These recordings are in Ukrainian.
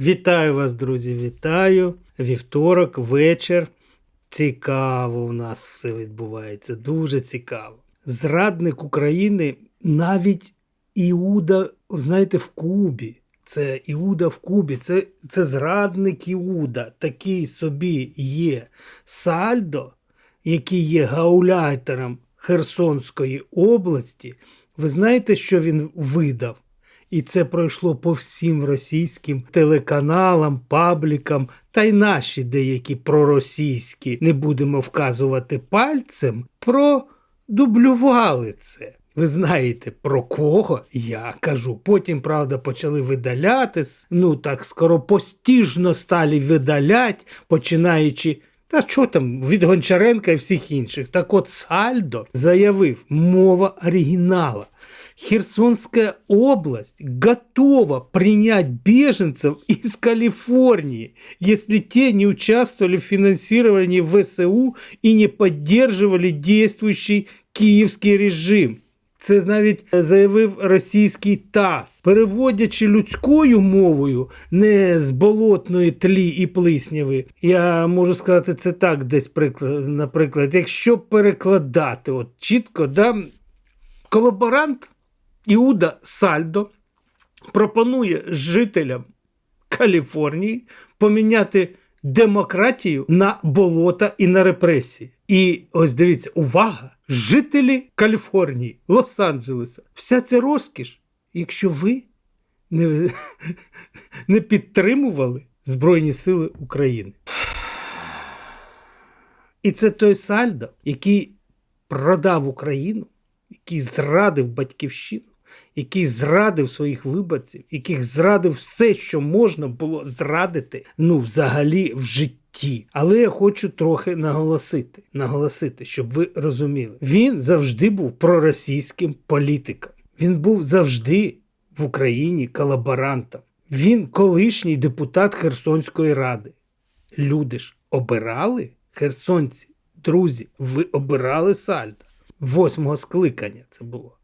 Вітаю вас, друзі! Вітаю! Вівторок, вечір. Цікаво у нас все відбувається. Дуже цікаво. Зрадник України навіть Іуда, знаєте, в Кубі. Це Іуда в Кубі, це, це зрадник Іуда. Такий собі є Сальдо, який є гауляйтером Херсонської області. Ви знаєте, що він видав? І це пройшло по всім російським телеканалам, паблікам, та й наші деякі проросійські, не будемо вказувати пальцем, продублювали це. Ви знаєте, про кого я кажу. Потім, правда, почали видаляти. Ну так скоропостіжно стали видалять, починаючи. Та що там від Гончаренка і всіх інших. Так от Сальдо заявив, мова оригінала. Херсонская область готова принять беженцев из Калифорнии, если те не участвовали в финансировании ВСУ и не поддерживали действующий київський режим. Це навіть заявив російський ТАСС. Переводячи людською мовою, не з болотної тлі і плисняви, я можу сказати це так, десь приклад, наприклад, якщо перекладати от чітко, да, колаборант Іуда Сальдо пропонує жителям Каліфорнії поміняти демократію на болота і на репресії. І ось дивіться, увага! Жителі Каліфорнії, Лос-Анджелеса, вся ця розкіш, якщо ви не, не підтримували Збройні Сили України. І це той Сальдо, який продав Україну, який зрадив батьківщину, який зрадив своїх виборців, яких зрадив все, що можна було зрадити, ну, взагалі в житті. Але я хочу трохи наголосити, наголосити, щоб ви розуміли, він завжди був проросійським політиком. Він був завжди в Україні колаборантом. Він колишній депутат Херсонської ради. Люди ж обирали херсонці, друзі, ви обирали Сальда. Восьмого скликання це було.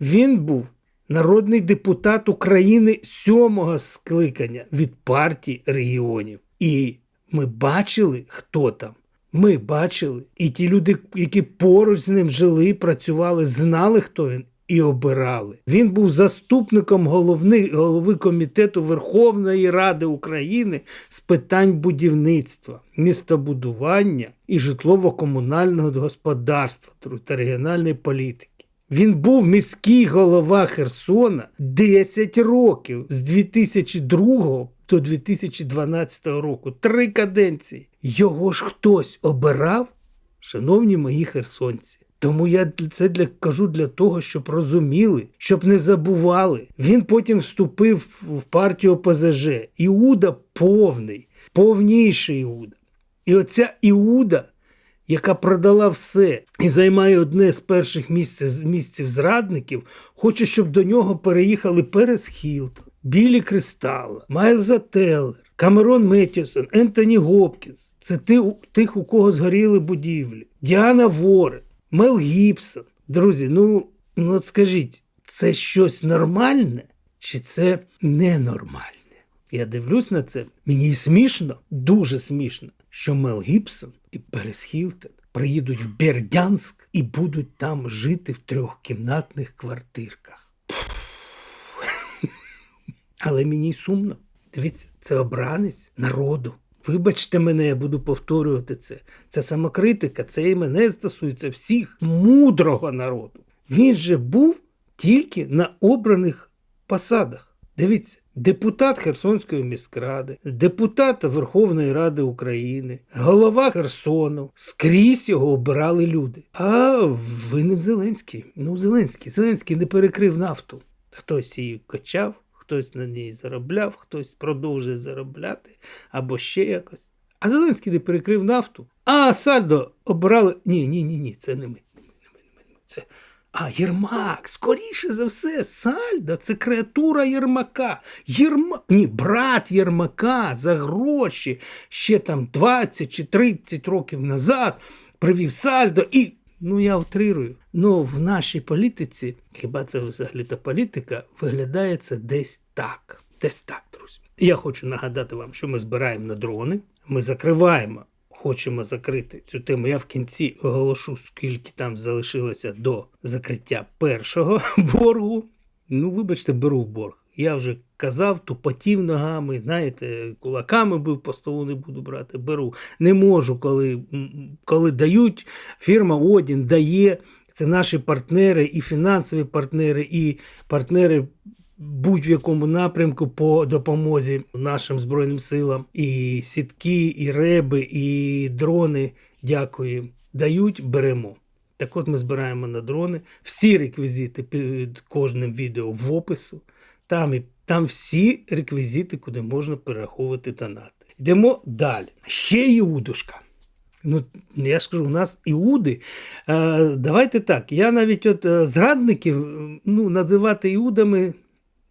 Він був народний депутат України сьомого скликання від партії регіонів. І ми бачили, хто там. Ми бачили. І ті люди, які поруч з ним жили, працювали, знали, хто він. І обирали. Він був заступником головни, голови комітету Верховної Ради України з питань будівництва, містобудування і житлово-комунального господарства та регіональної політики. Він був міський голова Херсона 10 років з 2002 до 2012 року. Три каденції. Його ж хтось обирав, шановні мої херсонці. Тому я це для кажу для того, щоб розуміли, щоб не забували. Він потім вступив в партію ОПЗЖ. Іуда повний, повніший Іуда. І оця Іуда, яка продала все і займає одне з перших місць, місців зрадників, хоче, щоб до нього переїхали Перес Хілтон, Білі Кристала, Майлза Теллер, Камерон Меттісон, Ентоні Гопкінс. Це тих, у кого згоріли будівлі, Діана Ворен. Мел Гібсон. Друзі, ну, ну от скажіть, це щось нормальне чи це ненормальне? Я дивлюсь на це. Мені смішно, дуже смішно, що Мел Гібсон і Перес Хілтон приїдуть в Бердянськ і будуть там жити в трьохкімнатних квартирках. Але мені сумно. Дивіться, це обранець народу. Вибачте мене, я буду повторювати це. Це самокритика, це і мене стосується всіх мудрого народу. Він же був тільки на обраних посадах. Дивіться, депутат Херсонської міськради, депутат Верховної Ради України, голова Херсону. Скрізь його обирали люди. А винен Зеленський. Ну, Зеленський. Зеленський не перекрив нафту. Хтось її качав хтось на ній заробляв, хтось продовжує заробляти або ще якось. А Зеленський не перекрив нафту. А Сальдо обирали. Ні, ні, ні, ні, це не ми. Це... А Єрмак, скоріше за все, Сальдо це креатура Єрмака. Єрма... Ні, брат Єрмака за гроші ще там 20 чи 30 років назад привів Сальдо і Ну, я утрирую. Ну, в нашій політиці, хіба це взагалі та політика, виглядає це десь так. Десь так, друзі. Я хочу нагадати вам, що ми збираємо на дрони. Ми закриваємо, хочемо закрити цю тему. Я в кінці оголошу, скільки там залишилося до закриття першого боргу. Ну, вибачте, беру в борг. Я вже казав, тупотів ногами, знаєте, кулаками бив по столу не буду брати. Беру. Не можу, коли, коли дають. Фірма Одін дає. Це наші партнери, і фінансові партнери, і партнери будь-в якому напрямку по допомозі нашим Збройним силам. І сітки, і реби, і дрони. Дякую. Дають, беремо. Так от ми збираємо на дрони. Всі реквізити під кожним відео в опису. Там, і, там всі реквізити, куди можна перераховувати донати. Йдемо далі. Ще Іудушка. Ну, я ж кажу, у нас іуди. Е, давайте так. Я навіть от е, зрадників ну, називати іудами,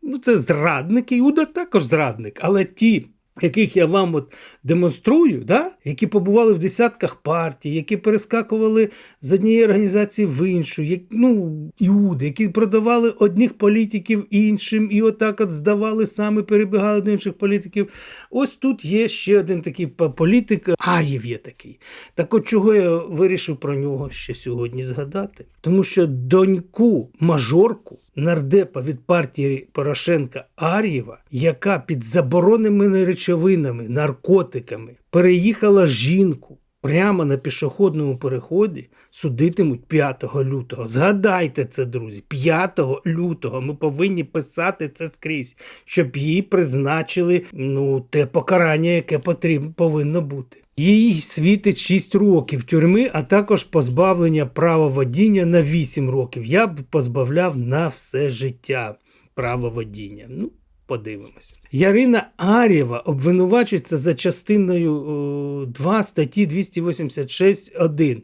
ну, це зрадники. Іуда також зрадник, але ті. Яких я вам от демонструю, да? які побували в десятках партій, які перескакували з однієї організації в іншу, як, ну, іуди, які продавали одних політиків іншим, і отак от здавали саме, перебігали до інших політиків. Ось тут є ще один такий політик, Ар'єв є такий. Так от чого я вирішив про нього ще сьогодні згадати? Тому що доньку мажорку нардепа від партії Порошенка Ар'єва, яка під забороненими речовинами, наркотиками переїхала жінку прямо на пішохідному переході, судитимуть 5 лютого. Згадайте це, друзі. 5 лютого ми повинні писати це скрізь, щоб їй призначили ну, те покарання, яке потрібно повинно бути. Їй світить 6 років тюрми, а також позбавлення права водіння на 8 років. Я б позбавляв на все життя права водіння. Ну, подивимося. Ярина Арєва обвинувачується за частиною 2 статті 286.1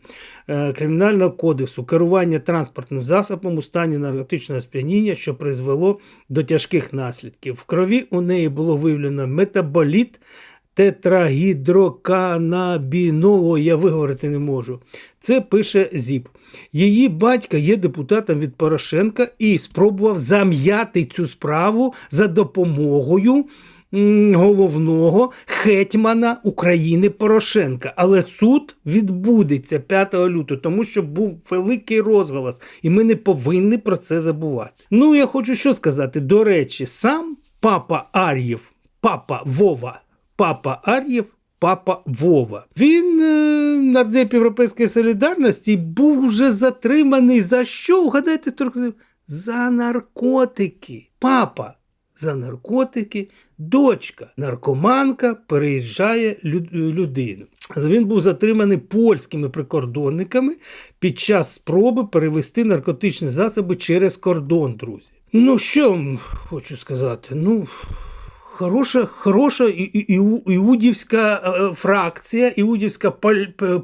е, Кримінального кодексу керування транспортним засобом у стані наркотичного сп'яніння, що призвело до тяжких наслідків. В крові у неї було виявлено метаболіт тетрагідроканабінолу, я виговорити не можу. Це пише ЗІП. Її батько є депутатом від Порошенка і спробував зам'яти цю справу за допомогою головного гетьмана України Порошенка. Але суд відбудеться 5 лютого, тому що був великий розголос, і ми не повинні про це забувати. Ну, я хочу що сказати. До речі, сам папа Ар'єв, папа Вова, папа Ар'єв. Папа Вова. Він е, нардеп Європейської солідарності був вже затриманий за що? Угадайте трохи за наркотики. Папа за наркотики, дочка наркоманка переїжджає людину. Він був затриманий польськими прикордонниками під час спроби перевести наркотичні засоби через кордон, друзі. Ну, що хочу сказати? Ну, хороша, хороша і, і, іудівська е, фракція, іудівська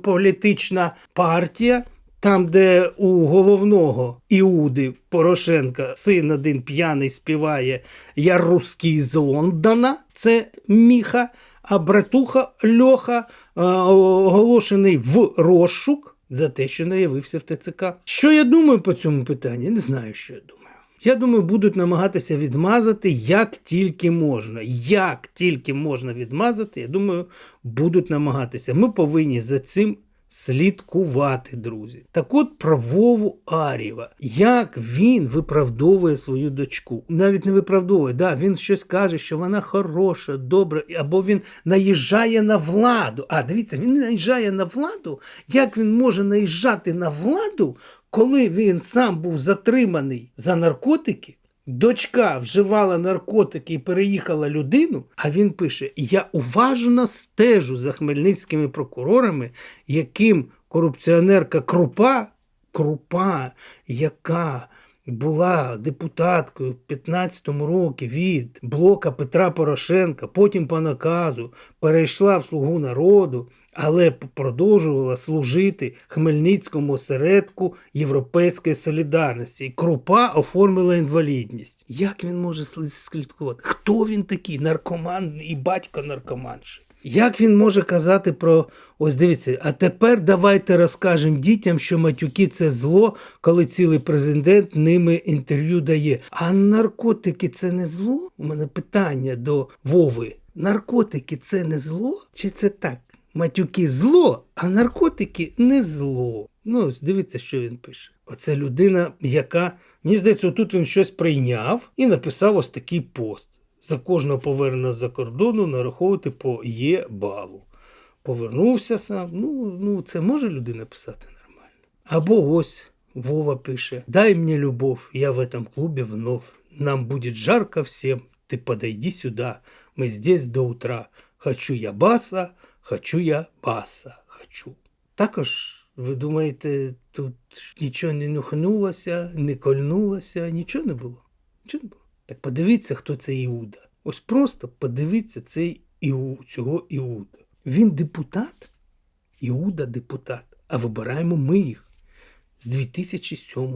політична партія. Там, де у головного Іуди Порошенка син один п'яний співає Я русський з Лондона, це Міха, а братуха Льоха е, оголошений в розшук за те, що не явився в ТЦК. Що я думаю по цьому питанні? Не знаю, що я думаю. Я думаю, будуть намагатися відмазати як тільки можна. Як тільки можна відмазати, я думаю, будуть намагатися. Ми повинні за цим слідкувати, друзі. Так от про Вову Арєва. Як він виправдовує свою дочку? Навіть не виправдовує, да, він щось каже, що вона хороша, добра, або він наїжджає на владу. А дивіться, він наїжджає на владу. Як він може наїжджати на владу, коли він сам був затриманий за наркотики? Дочка вживала наркотики і переїхала людину, а він пише: Я уважно стежу за хмельницькими прокурорами, яким корупціонерка Крупа, Крупа, яка була депутаткою в 15-му році від блока Петра Порошенка, потім по наказу перейшла в слугу народу, але продовжувала служити Хмельницькому осередку Європейської солідарності. І Крупа оформила інвалідність. Як він може слідкувати? Хто він такий? Наркоман і батько наркоманші. Як він може казати про ось дивіться, а тепер давайте розкажемо дітям, що матюки це зло, коли цілий президент ними інтерв'ю дає. А наркотики це не зло? У мене питання до Вови. Наркотики це не зло? Чи це так? Матюки зло, а наркотики не зло. Ну, ось дивіться, що він пише. Оце людина, яка, мені здається, тут він щось прийняв і написав ось такий пост. За кожного поверненого з-за кордону нараховувати по є балу. Повернувся сам. Ну, ну, це може людина писати нормально. Або ось Вова пише: Дай мені любов, я в этом клубе вновь. Нам будет жарко всем. Ты подойди сюда. Мы здесь до утра. Хочу я баса, хочу я баса. Хочу. Також, ви думаєте, тут нічого не нюхнулося, не кольнулося, нічого не було. Нічого не було. Так подивіться, хто це Іуда. Ось просто подивіться цей Іу, цього Іуда. Він депутат, Іуда депутат, а вибираємо ми їх з 2007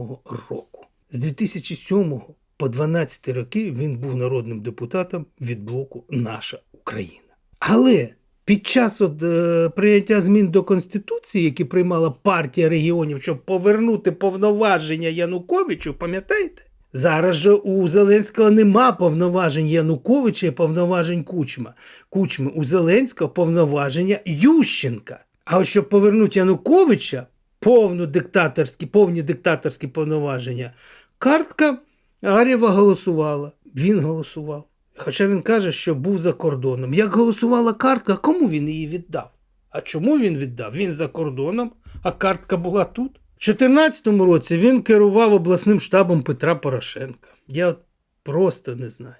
року. З 2007 по 12 роки він був народним депутатом від блоку Наша Україна. Але під час от, е, прийняття змін до Конституції, які приймала партія регіонів, щоб повернути повноваження Януковичу, пам'ятаєте? Зараз же у Зеленського нема повноважень Януковича і повноважень Кучма. Кучми у Зеленського повноваження Ющенка. А от щоб повернути Януковича, повну диктаторські, повні диктаторські повноваження, картка Арєва голосувала. Він голосував. Хоча він каже, що був за кордоном. Як голосувала картка, кому він її віддав? А чому він віддав? Він за кордоном, а картка була тут. У 2014 році він керував обласним штабом Петра Порошенка. Я от просто не знаю.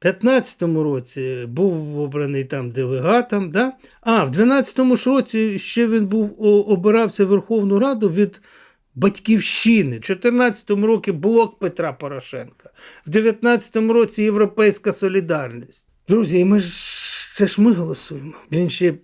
У 2015 році був обраний там делегатом. Да? А в 2012 році ще він був обирався в Верховну Раду від Батьківщини. У 2014 році блок Петра Порошенка. В 2019 році Європейська Солідарність. Друзі, ми ж це ж ми голосуємо. Він ще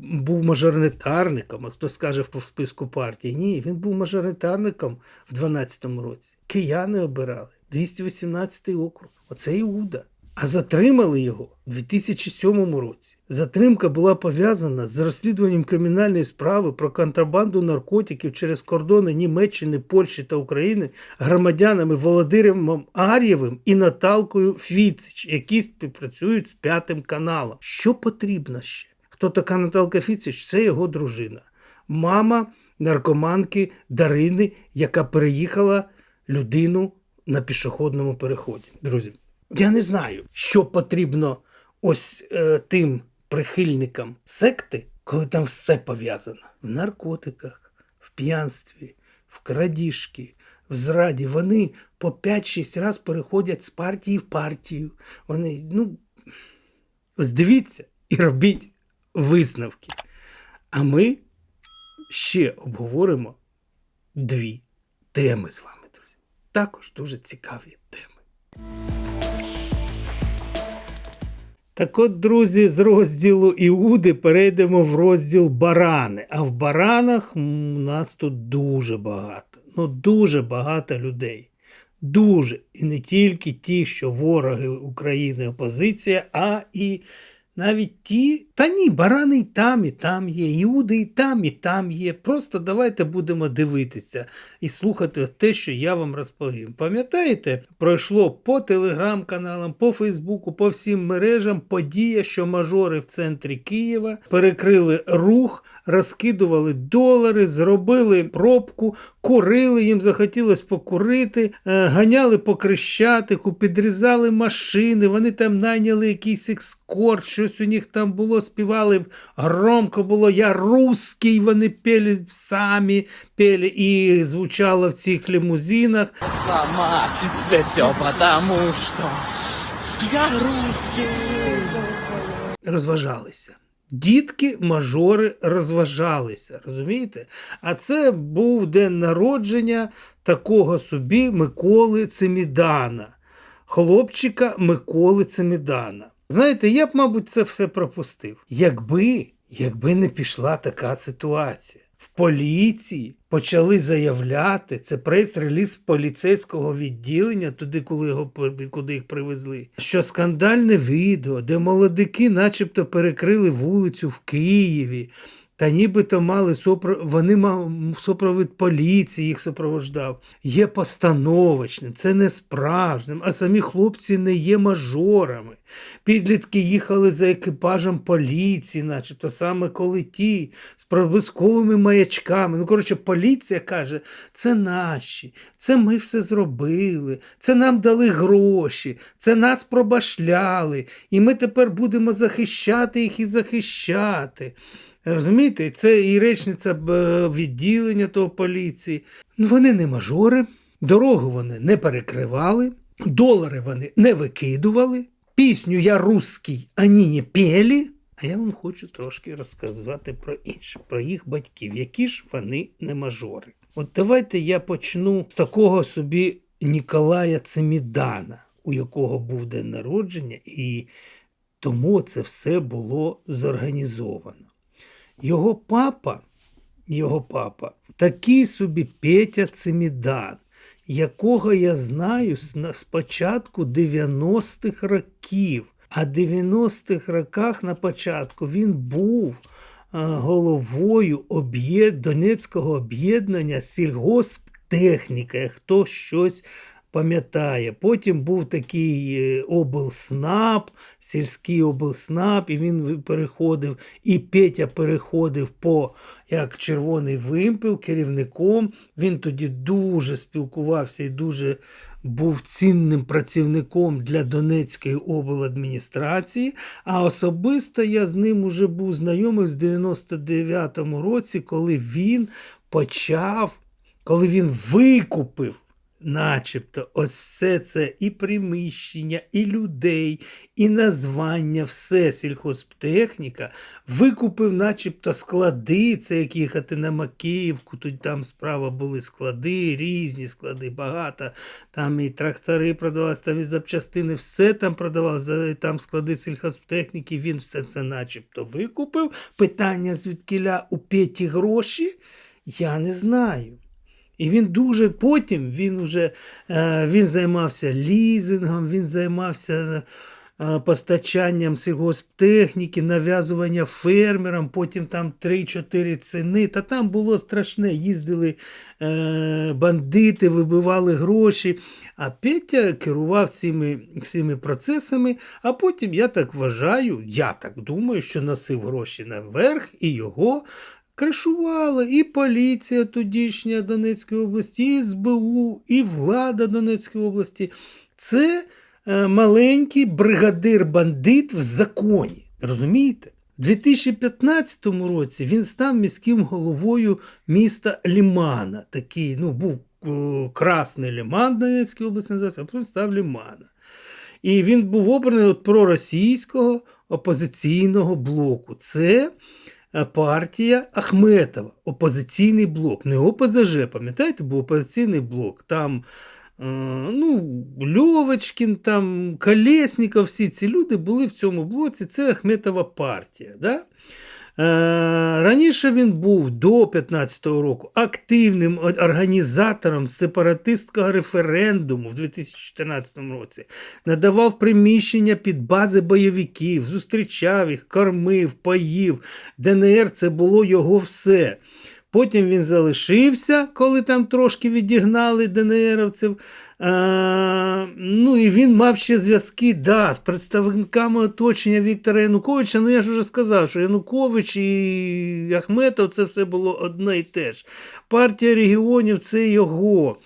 був мажоритарником, а хто скаже в списку партії. Ні, він був мажоритарником в 2012 році. Кияни обирали. 218 округ. Оце Іуда. А затримали його у 2007 році. Затримка була пов'язана з розслідуванням кримінальної справи про контрабанду наркотиків через кордони Німеччини, Польщі та України громадянами Володимиром Ар'євим і Наталкою Фіцич, які співпрацюють з п'ятим каналом. Що потрібно ще? Хто така Наталка Фіцич? Це його дружина. Мама наркоманки Дарини, яка переїхала людину на пішохідному переході. Друзі, я не знаю, що потрібно ось е, тим прихильникам секти, коли там все пов'язано в наркотиках, в п'янстві, в крадіжки, в зраді. Вони по 5-6 разів переходять з партії в партію. Вони, ну, ось дивіться і робіть висновки. А ми ще обговоримо дві теми з вами, друзі. Також дуже цікаві теми. Так от, друзі, з розділу Іуди перейдемо в розділ барани. А в баранах у нас тут дуже багато. Ну, дуже багато людей. Дуже. І не тільки ті, що вороги України опозиція, а і навіть ті. Та ні, барани і там, і там є, іуди і там, і там є. Просто давайте будемо дивитися і слухати те, що я вам розповім. Пам'ятаєте, пройшло по телеграм-каналам, по Фейсбуку, по всім мережам подія, що мажори в центрі Києва перекрили рух. Розкидували долари, зробили пробку, курили, їм захотілося покурити, е, ганяли по Крещатику, підрізали машини, вони там найняли якийсь екскорт, щось у них там було, співали громко було Я русський, вони пели самі пели і звучало в цих лімузинах. Сама тебе все потому что я русский. розважалися. Дітки, мажори розважалися, розумієте? А це був день народження такого собі Миколи Цимідана, хлопчика Миколи Цимідана. Знаєте, я б, мабуть, це все пропустив. Якби, якби не пішла така ситуація. в поліції почали заявляти, це прес-реліз поліцейського відділення, туди, коли, його, куди їх привезли, що скандальне відео, де молодики начебто перекрили вулицю в Києві, та нібито мали сопро... вони мав супровід поліції, їх супроводжав. Є постановочним, це не справжнім, а самі хлопці не є мажорами. Підлітки їхали за екіпажем поліції, начебто саме коли ті з проблисковими маячками. Ну, коротше, поліція каже: це наші, це ми все зробили, це нам дали гроші, це нас пробашляли, і ми тепер будемо захищати їх і захищати. Розумієте, це і речниця е, відділення того поліції. Ну, вони не мажори, дорогу вони не перекривали, долари вони не викидували, пісню Я русський, ані не пєлі. А я вам хочу трошки розказати про інше, про їх батьків, які ж вони не мажори. От давайте я почну з такого собі Ніколая Цемідана, у якого був день народження, і тому це все було зорганізовано. Його папа, його папа, такий собі Петя Цемідан, якого я знаю з, початку 90-х років. А 90-х роках на початку він був головою об'єд... Донецького об'єднання сільгосптехніка, хто щось пам'ятає. Потім був такий е, облснаб, сільський облснаб, і він переходив, і Петя переходив по як червоний вимпел керівником. Він тоді дуже спілкувався і дуже був цінним працівником для Донецької обладміністрації, а особисто я з ним уже був знайомий в 99-му році, коли він почав, коли він викупив. Начебто, ось все це і приміщення, і людей, і названня, все сільхозтехніка викупив, начебто, склади, це як їхати на Макіївку, тут там справа були склади, різні склади, багато. Там і трактори продавалися, там і запчастини, все там продавалося, там склади сільхозтехніки, він все це начебто викупив. Питання звідкіля у Петі гроші, я не знаю. І він дуже потім він уже е, він займався лізингом, він займався е, постачанням сільгосптехніки, нав'язування фермерам, потім там 3-4 ціни. Та там було страшне. Їздили е, бандити, вибивали гроші. А Петя керував цими всіми процесами, а потім, я так вважаю, я так думаю, що носив гроші наверх і його кришувала і поліція тодішня Донецької області, і СБУ, і влада Донецької області. Це е, маленький бригадир-бандит в законі. Розумієте? У 2015 році він став міським головою міста Лімана. Такий, ну, був е, Красний Ліман Донецької області, а потім став Лімана. І він був обраний от проросійського опозиційного блоку. Це партія Ахметова, опозиційний блок, не ОПЗЖ, пам'ятаєте, був опозиційний блок. Там е, ну, Льовочкін, там, Колєсніков, всі ці люди були в цьому блоці. Це Ахметова партія. Да? Е, Раніше він був до 15-го року активним організатором сепаратистського референдуму в 2014 році, надавав приміщення під бази бойовиків, зустрічав їх, кормив, поїв. ДНР це було його все. Потім він залишився, коли там трошки відігнали ДНРовців. А, ну і він мав ще зв'язки да, з представниками оточення Віктора Януковича. Ну я ж вже сказав, що Янукович і Ахметов це все було одне і те ж. Партія регіонів це його.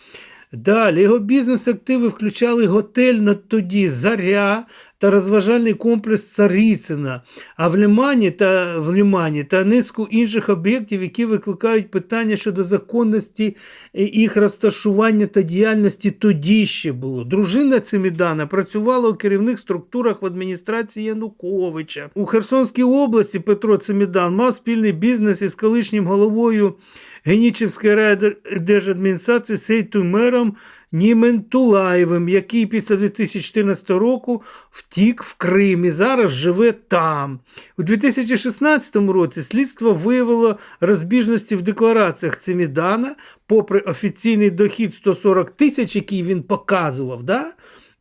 Далі його бізнес-активи включали готель на тоді Заря та розважальний комплекс Царицина, а в Лімані та в Лімані та низку інших об'єктів, які викликають питання щодо законності е, їх розташування та діяльності тоді ще було. Дружина Цимідана працювала у керівних структурах в адміністрації Януковича. У Херсонській області Петро Цимідан мав спільний бізнес із колишнім головою Генічівської райдержадміністрації Сейту мером Німентулаєвим, який після 2014 року втік в Крим і зараз живе там. У 2016 році слідство виявило розбіжності в деклараціях Цимідана, попри офіційний дохід 140 тисяч, який він показував да,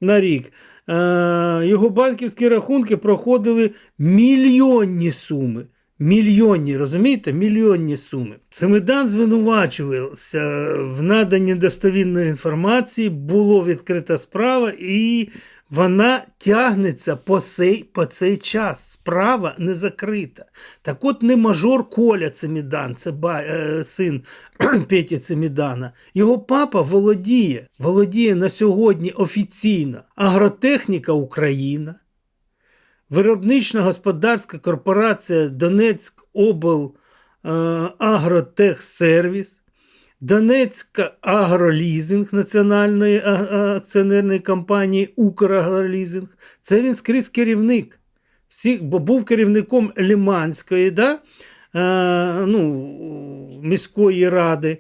на рік. Е, його банківські рахунки проходили мільйонні суми. Мільйонні, розумієте? Мільйонні суми. Цимидан звинувачувався в наданні достовірної інформації, було відкрита справа, і вона тягнеться по цей, по цей час. Справа не закрита. Так от не мажор Коля Цимідан, це ба, е, син Петі Цимідана. Його папа володіє, володіє на сьогодні офіційно Агротехніка Україна. Виробнично-господарська корпорація Донецьк Обл е, Агротехсервіс, Донецька агролізинг Національної а- а- акціонерної компанії Украгролізинг. Це він скрізь керівник. Всі, бо був керівником Ліманської да? е, ну, міської ради.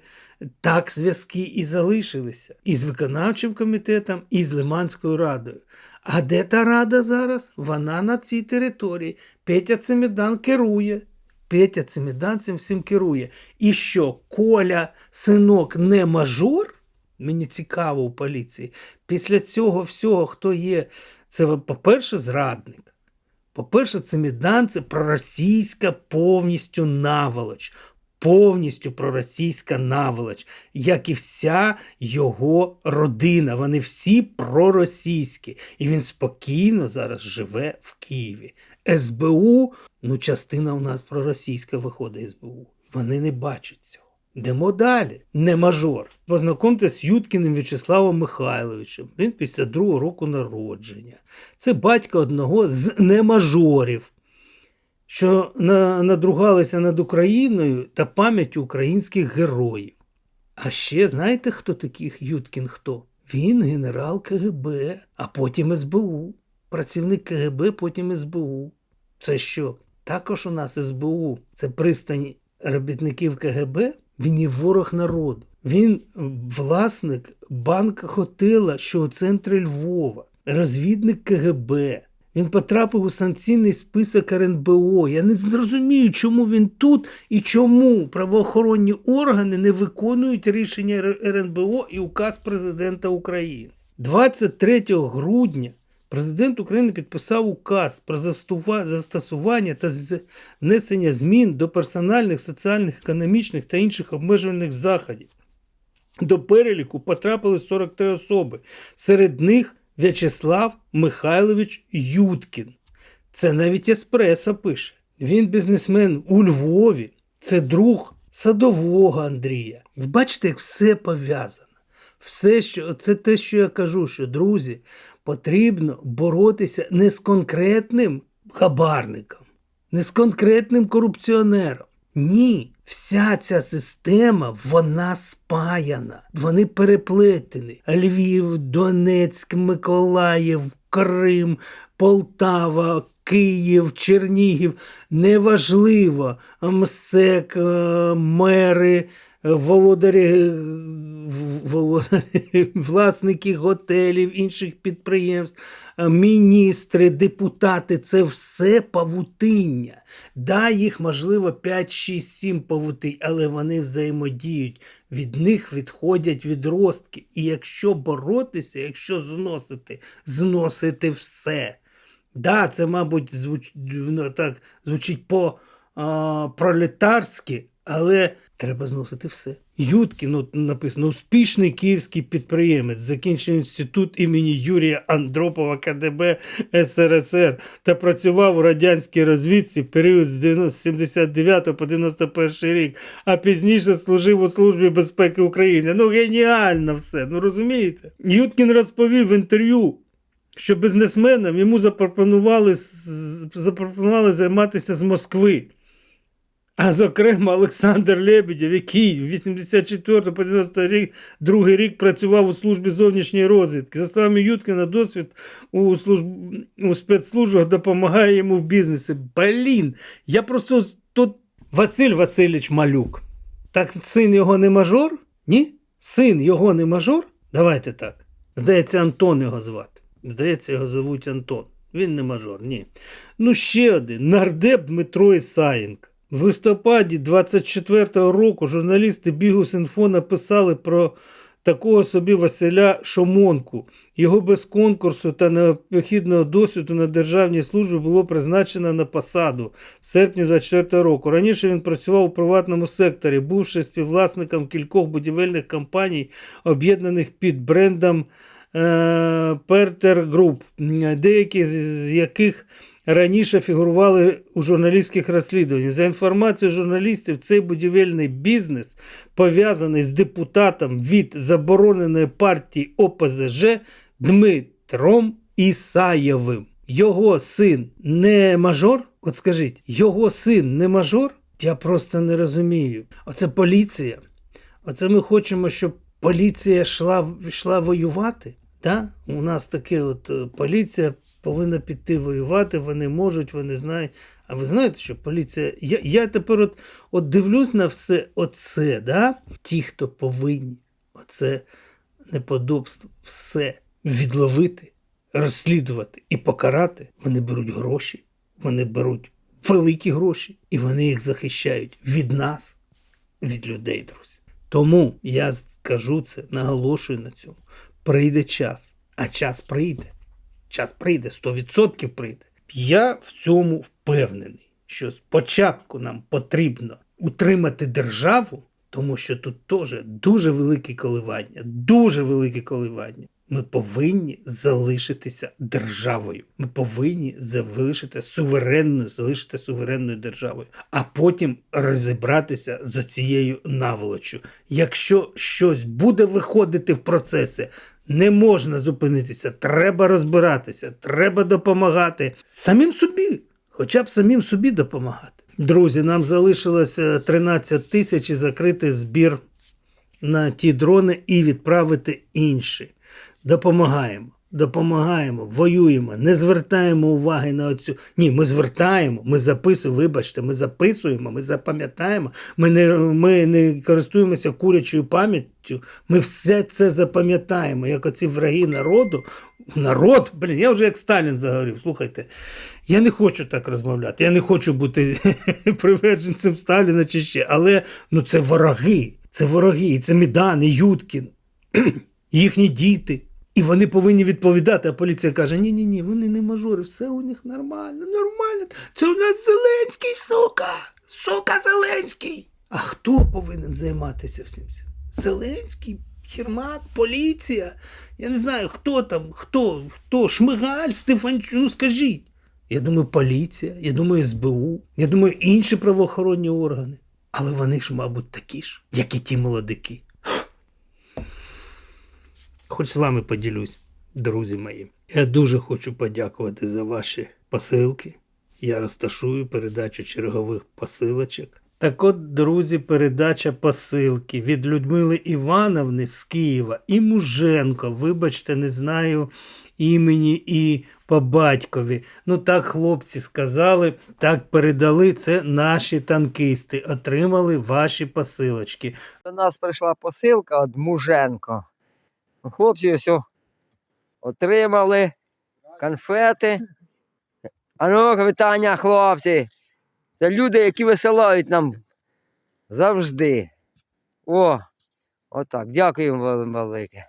Так зв'язки і залишилися і з виконавчим комітетом, і з Лиманською радою. А де та рада зараз? Вона на цій території. Петя Цимідан керує. Петя Цимідан цим всім керує. І що, Коля, синок, не мажор? Мені цікаво у поліції. Після цього всього, хто є, це, по-перше, зрадник. По-перше, Цимідан це проросійська повністю наволоч. Повністю проросійська наволоч, як і вся його родина. Вони всі проросійські. І він спокійно зараз живе в Києві. СБУ, ну, частина у нас проросійська виходить СБУ. Вони не бачать цього. Йдемо далі. Не мажор. Познайомтеся з Юткіним В'ячеславом Михайловичем. Він після другого року народження. Це батько одного з немажорів, що надругалися над Україною та пам'яттю українських героїв. А ще знаєте, хто такий Юткін хто? Він генерал КГБ, а потім СБУ. Працівник КГБ, потім СБУ. Це що? Також у нас СБУ. Це пристань робітників КГБ. Він є ворог народу. Він власник банка хотела, що у центрі Львова, розвідник КГБ. Він потрапив у санкційний список РНБО. Я не зрозумію, чому він тут і чому правоохоронні органи не виконують рішення РНБО і указ президента України. 23 грудня президент України підписав указ про застосування та внесення змін до персональних, соціальних, економічних та інших обмежувальних заходів. До переліку потрапили 43 особи. Серед них В'ячеслав Михайлович Юткін. Це навіть Еспресо пише. Він бізнесмен у Львові. Це друг садового Андрія. Бачите, як все пов'язано. Все, що це те, що я кажу, що друзі, потрібно боротися не з конкретним хабарником, не з конкретним корупціонером. Ні, вся ця система вона спаяна. Вони переплетені. Львів, Донецьк, Миколаїв, Крим, Полтава, Київ, Чернігів. Неважливо. МСЕК, е, мери, володарі, е, володарі, власники готелів, інших підприємств, міністри, депутати це все павутиння. Да, їх можливо 5, 6, 7 павутинь, але вони взаємодіють. Від них відходять відростки. І якщо боротися, якщо зносити, зносити все. Да, це, мабуть, звуч... ну, так, звучить по а, пролетарськи, але треба зносити все. Юткін, от написано, успішний київський підприємець, закінчив інститут імені Юрія Андропова КДБ СРСР та працював у радянській розвідці в період з 79 по 91 рік, а пізніше служив у Службі безпеки України. Ну, геніально все, ну розумієте? Юткін розповів в інтерв'ю, що бізнесменам йому запропонували, запропонували займатися з Москви. А зокрема, Олександр Лебедєв, який в 84 по 92 рік працював у службі зовнішньої розвідки. За словами Юткіна, досвід у, служб... у спецслужбах допомагає йому в бізнесі. Блін, я просто тут Василь Васильович Малюк. Так син його не мажор? Ні? Син його не мажор? Давайте так. Здається, Антон його звати. Здається, його звуть Антон. Він не мажор, ні. Ну, ще один нардеп Дмитро Ісаєнко. В листопаді 24-го року журналісти Бігус.Інфо написали про такого собі Василя Шомонку. Його без конкурсу та необхідного досвіду на державній службі було призначено на посаду в серпні 24 року. Раніше він працював у приватному секторі, бувши співвласником кількох будівельних компаній, об'єднаних під брендом е, Пертер Груп, деякі з яких раніше фігурували у журналістських розслідуваннях. За інформацією журналістів, цей будівельний бізнес пов'язаний з депутатом від забороненої партії ОПЗЖ Дмитром Ісаєвим. Його син не мажор? От скажіть, його син не мажор? Я просто не розумію. Оце поліція. Оце ми хочемо, щоб поліція йшла, йшла воювати. Да? У нас таке от е, поліція повинна піти воювати, вони можуть, вони знають. А ви знаєте, що поліція. Я, я тепер от, от дивлюсь на все оце, да? ті, хто повинні оце неподобство, все відловити, розслідувати і покарати, вони беруть гроші, вони беруть великі гроші, і вони їх захищають від нас, від людей, друзі. Тому я скажу це, наголошую на цьому. Прийде час, а час прийде. Час прийде, 100% прийде. Я в цьому впевнений, що спочатку нам потрібно утримати державу, тому що тут теж дуже великі коливання, дуже великі коливання. Ми повинні залишитися державою. Ми повинні залишити суверенною, залишити суверенною державою, а потім розібратися з цією наволочю. Якщо щось буде виходити в процеси, не можна зупинитися, треба розбиратися, треба допомагати самим собі, хоча б самим собі допомагати. Друзі, нам залишилося 13 тисяч і закрити збір на ті дрони і відправити інші. Допомагаємо. Допомагаємо, воюємо, не звертаємо уваги на оцю. Ні, ми звертаємо, ми записуємо, вибачте, ми записуємо, ми запам'ятаємо, ми не, ми не користуємося курячою пам'яттю, ми все це запам'ятаємо, як оці враги народу. Народ, блін, я вже як Сталін заговорив. Слухайте, я не хочу так розмовляти, я не хочу бути приверженцем Сталіна чи ще, але ну це вороги, це вороги, і це Медан, і Юткін, їхні діти. І вони повинні відповідати, а поліція каже: ні, ні, ні, вони не мажори, все у них нормально, нормально. Це у нас Зеленський, сука! Сука, Зеленський! А хто повинен займатися всім цим? Зеленський, Єрмак, поліція. Я не знаю, хто там, хто, хто, Шмигаль, Стефанчук, ну скажіть. Я думаю, поліція, я думаю, СБУ, я думаю, інші правоохоронні органи. Але вони ж, мабуть, такі ж, як і ті молодики. Хоч з вами поділюсь, друзі мої. Я дуже хочу подякувати за ваші посилки. Я розташую передачу чергових посилочок. Так от, друзі, передача посилки від Людмили Івановни з Києва і Муженко. Вибачте, не знаю імені і по батькові. Ну так хлопці сказали, так передали. Це наші танкісти. Отримали ваші посилочки. До нас прийшла посилка від Муженко. Хлопці все отримали конфети. А ну, вітання, хлопці. Це люди, які висилають нам завжди. О, отак. Дякуємо вам велике.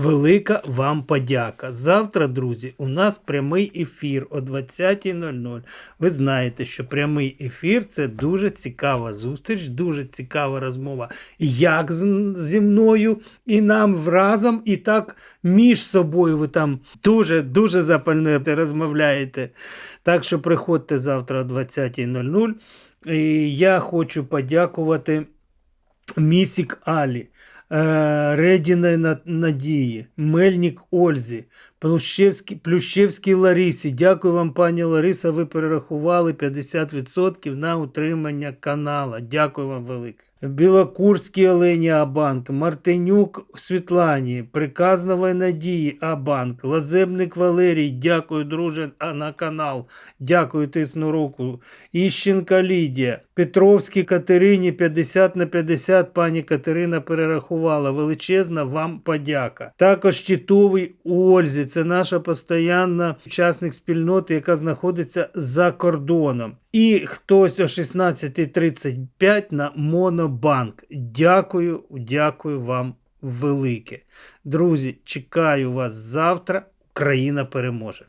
Велика вам подяка. Завтра, друзі, у нас прямий ефір о 20.00. Ви знаєте, що прямий ефір це дуже цікава зустріч, дуже цікава розмова. Як зі мною, і нам разом, і так між собою ви там дуже дуже запально розмовляєте. Так що приходьте завтра о 20.00. І я хочу подякувати Місік Алі. Е, Редіної Надії, Мельник Ользі, Плющевській, Плющевській Ларисі. Дякую вам, пані Лариса. Ви перерахували 50% на утримання канала. Дякую вам велике. Білокурській Олені Абанк, Мартинюк Світлані, Приказнової Надії Абанк, Лазебник Валерій, дякую, друже, на канал. Дякую, тисну руку. Іщенка Лідія, Петровській Катерині 50 на 50. Пані Катерина перерахувала. Величезна вам подяка. Також Тітовій Ользі, це наша постоянна учасник спільноти, яка знаходиться за кордоном. І хтось о 16.35 на Монобанк. Дякую, дякую вам велике. Друзі, чекаю вас завтра. Україна переможе.